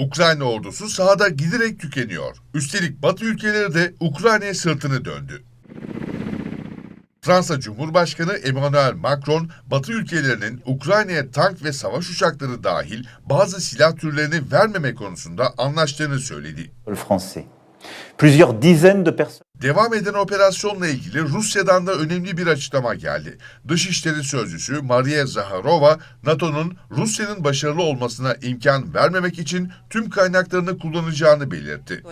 Ukrayna ordusu sahada giderek tükeniyor. Üstelik Batı ülkeleri de Ukrayna'ya sırtını döndü. Fransa Cumhurbaşkanı Emmanuel Macron, Batı ülkelerinin Ukrayna'ya tank ve savaş uçakları dahil bazı silah türlerini vermeme konusunda anlaştığını söyledi. Plusieurs dizaines de personnes. Devam eden operasyonla ilgili Rusya'dan da önemli bir açıklama geldi. Dışişleri Sözcüsü Maria Zaharova, NATO'nun Rusya'nın başarılı olmasına imkan vermemek için tüm kaynaklarını kullanacağını belirtti.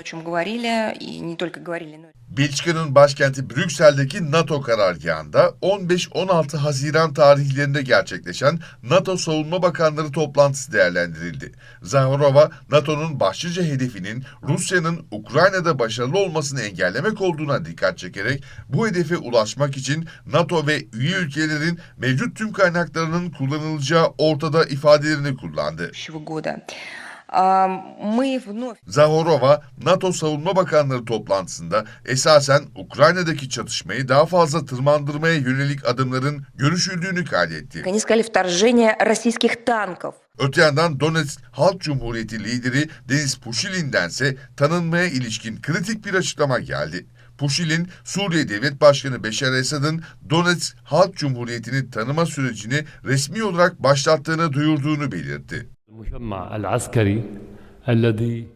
Belçika'nın başkenti Brüksel'deki NATO karargahında 15-16 Haziran tarihlerinde gerçekleşen NATO Savunma Bakanları toplantısı değerlendirildi. Zaharova, NATO'nun başlıca hedefinin Rusya'nın Ukrayna'da başarılı olmasını engellemek olduğuna dikkat çekerek bu hedefe ulaşmak için NATO ve üye ülkelerin mevcut tüm kaynaklarının kullanılacağı ortada ifadelerini kullandı. Zahorova, NATO Savunma Bakanları toplantısında esasen Ukrayna'daki çatışmayı daha fazla tırmandırmaya yönelik adımların görüşüldüğünü kaydetti. Öte yandan Donetsk Halk Cumhuriyeti lideri Deniz Puşilin'dense tanınmaya ilişkin kritik bir açıklama geldi. Puşil'in Suriye Devlet Başkanı Beşar Esad'ın Donetsk Halk Cumhuriyeti'ni tanıma sürecini resmi olarak başlattığını duyurduğunu belirtti. المجمع العسكري الذي